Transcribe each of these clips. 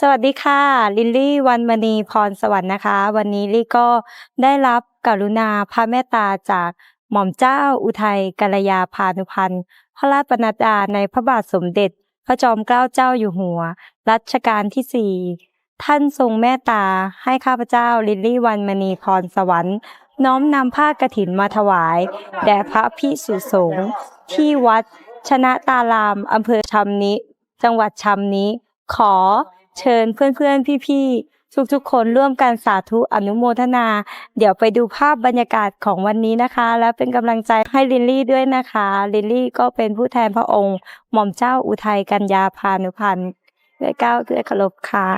สวัสดีค่ะ ลิลลี่วันมณีพรสวรรค์นะคะ วันนี้ลี่ก็ได้รับกรุณาพระเมตตาจากหม่อมเจ้าอุทัยกัลยาพานุพันธ์พระราชบรรณาในพระบาทสมเด็จ พระจอมเกล้าเจ้าอยู่หัว รัชกาลที่สี่ท่านทรงเมตตาให้ข้าพเจ้าลิลลี่วันมณีพรสวรรค์ น้อมนำผ้ากฐินมาถวาย แด่พระพิสุสงฆ์ที่วัดชนะตารามอำเภอชำนิ จังหวัดชำนิขอ เชิญเพื่อนๆ พี่ๆ ทุกๆ คนร่วมกันสาธุอนุโมทนา เดี๋ยวไปดูภาพบรรยากาศของวันนี้นะคะ และเป็นกำลังใจให้ลินลี่ด้วยนะคะ ลินลี่ก็เป็นผู้แทนพระองค์ หม่อมเจ้าอุทัยกัญญาพานุพันธ์ด้วยเก้าวด้วยเคารพค่ะ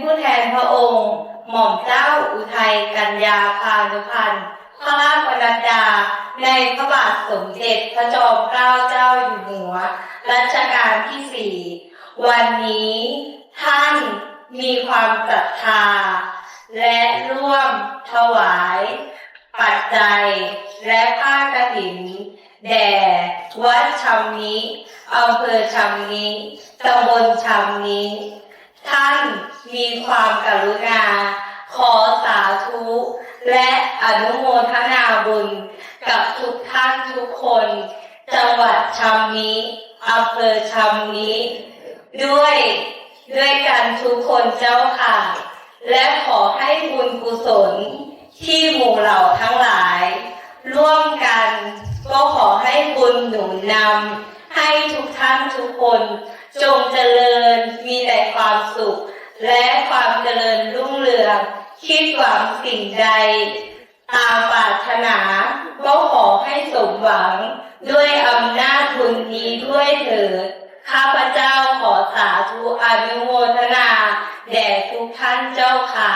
ผู้แทนพระองค์ หม่อมเจ้าอุทัยกัญญาพานุพันธ์พระราชบรรดา ในพระบาทสมเด็จพระจอมเกล้าเจ้าอยู่หัว รัชกาลที่สี่วันนี้ ท่านมีความศรัทธา และร่วมถวาย ปัจจัย และผ้ากฐิน แด่วัดชำนี้อำเภอชำนี้ตำบลชำนี้ ท่านมีความกรุณา ขอสาธุ และอนุโมทนาบุญ กับทุกท่านทุกคน จังหวัดชำนี้อำเภอชำนี้ ด้วยด้วยกันทุกคนเจ้าค่ะ และขอให้บุญกุศลที่หมู่เหล่าทั้งหลาย ร่วมกันก็ขอให้บุญหนุนนำให้ทุกท่านทุกคน จงเจริญมีแต่ความสุข และความเจริญรุ่งเรือง คิดหวังสิ่งใด ตามปรารถนาก็ขอให้สมหวัง ด้วยอำนาจบุญนี้ด้วยเถิดข้าพเจ้าขอสาธุอนุโมทนา แด่ทุกท่านเจ้าค่ะ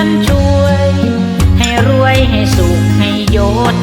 านช่วย ให้รวยให้สุขให้ยศ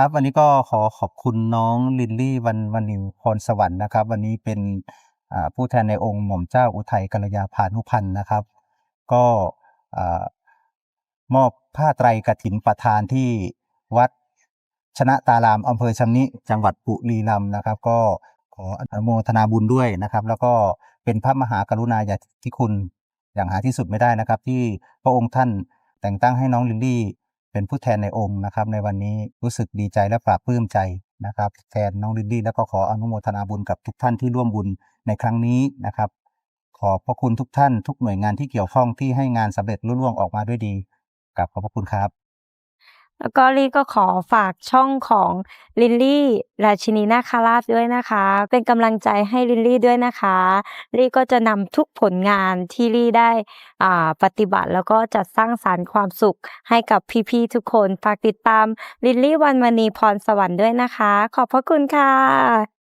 ครับ วันนี้ก็ขอขอบคุณน้องลินลี่วันวันนิวพรสวรรค์นะครับ วันนี้เป็นผู้แทนในองค์หม่อมเจ้าอุทัยกัลยาพานุพันธ์นะครับ ก็มอบผ้าไตรกฐินประทานที่วัดชนะตารามอำเภอชำนิจังหวัดบุรีรัมย์นะครับ ก็ขออนุโมทนาบุญด้วยนะครับ แล้วก็เป็นพระมหากรุณาธิคุณอย่างหาที่สุดไม่ได้นะครับ ที่พระองค์ท่านแต่งตั้งให้น้องลิลลี่ เป็นผู้แทนในองค์นะครับ ในวันนี้รู้สึกดีใจและปราบปลื้มใจนะครับ แทนน้องลิลลี่แล้วก็ขออนุโมทนาบุญกับทุกท่านที่ร่วมบุญในครั้งนี้นะครับ ขอบพระคุณทุกท่านทุกหน่วยงานที่เกี่ยวข้องที่ให้งานสำเร็จรุ่ล่วงออกมาด้วยดีกับขอบพระคุณครับ แล้วก็ลี่ก็ขอฝากช่องของลินลี่ราชินีนาคาราชด้วยนะคะ เป็นกำลังใจให้ลินลี่ด้วยนะคะลี่ก็จะนำทุกผลงานที่ลี่ได้อ่าปฏิบัติแล้วก็จะสร้างสารรค์ความสุขให้กับพี่ๆทุกคนฝากติดตามลินลี่วันมณีพรสวรรค์ด้วยนะคะ ขอบพระคุณค่ะ